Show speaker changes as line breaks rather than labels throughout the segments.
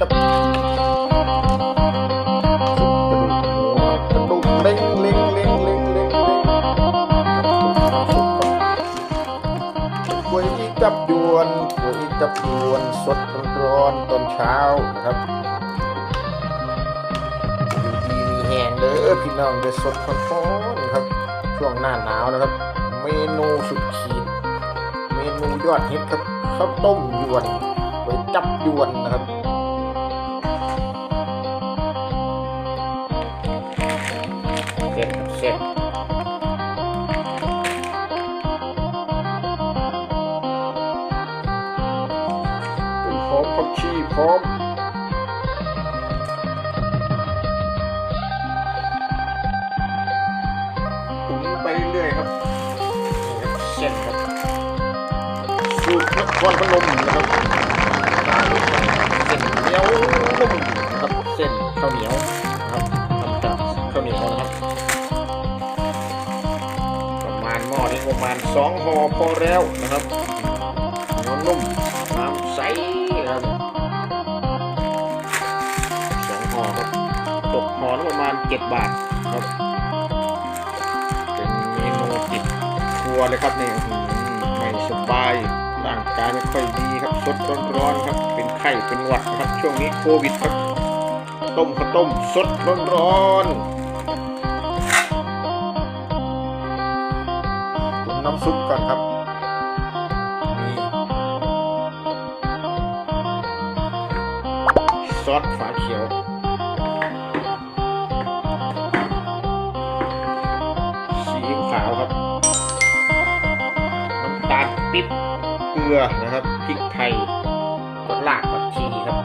กระตุกกระตุกเล่งเล่งเล่งเล่งเล่งกวยจับยวนกวยจับยวนสดร้อนตอนเช้านะครับอยู่ดีมีแหงเด้อพี่น้องเด้อสดร้อนนะครับช่วงหน้าหนาวนะครับ เมนูสุดขีด เมนูยอดฮิตครับข้าวต้มยวนก๋วยจับยวนนะครับ ส้นครับเส้นต้นหอมผักชีพร้อมตุ๋นไปเรื่อยๆครับนี่ครับเส้นครับสูตรนครพนมนะครับเส้นเหนียวนุ่มนะครับเส้นข้าวเหนียว ประมาณสองห่อพอแล้วนะครับเหนียวนุ่มน้ำใสครับสองห่อครับตกห่อประมาณเจ็ดบาทครับเป็นเมนูติดครัวเลยครับเนี่ยไม่สบายร่างกายไม่ค่อยดีครับสดร้อนๆครับ เป็นไข้เป็นหวัดนะครับ ช่วงนี้โควิดครับ ต้มข้าวต้มสดร้อนๆ ซุปก่อนครับมีซอสฝาเขียวซีขาวครับ น้ำตาลปิ๊บ เกลือนะครับ พริกไทยก็รากผักชีครับ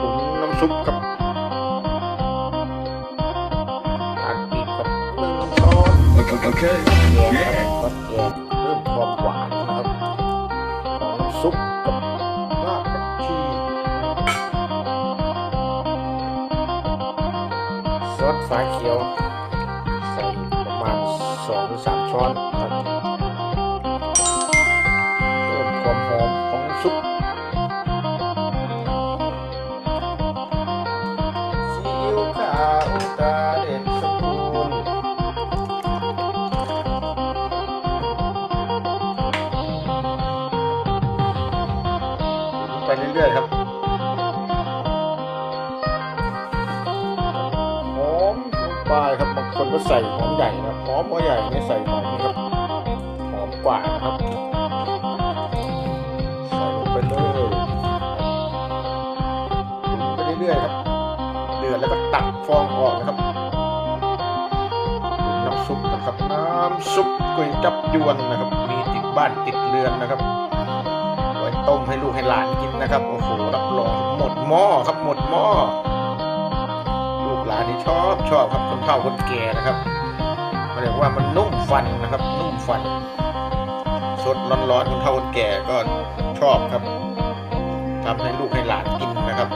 ตุ๋นน้ำซุปครับ
Okay.
แยกครับก็แยกเพิ่มความหวานนะครับของน้ำซุปกับรากผักชีซอสฟ้าเขียว ใส่ประมาณสองหรือสามช้อน ลงไปครับบางคนก็ใส่หอมใหญ่นะหอมหัวใหญ่ไม่ใส่หอมครับหอมกว่านะครับใส่ลงไปเลยตุ๋นไปเรื่อยๆครับเดือดแล้วก็ตักฟองออกนะครับน้ำซุปนะครับน้ำซุปก๋วยจับยวนนะครับ มีติดบ้านติดเรือนนะครับไว้ต้มให้ลูกให้หลานกินนะครับโอ้โหรับรองหมดหม้อครับหมดหม้อ หลานนี่ชอบชอบครับคนเฒ่าคนแก่นะครับเขาเรียกว่ามันนุ่มฟันนะครับ นุ่มฟัน สดร้อนๆคนเฒ่าคนแก่ก็ชอบครับทำให้ลูกให้หลานกินนะครับ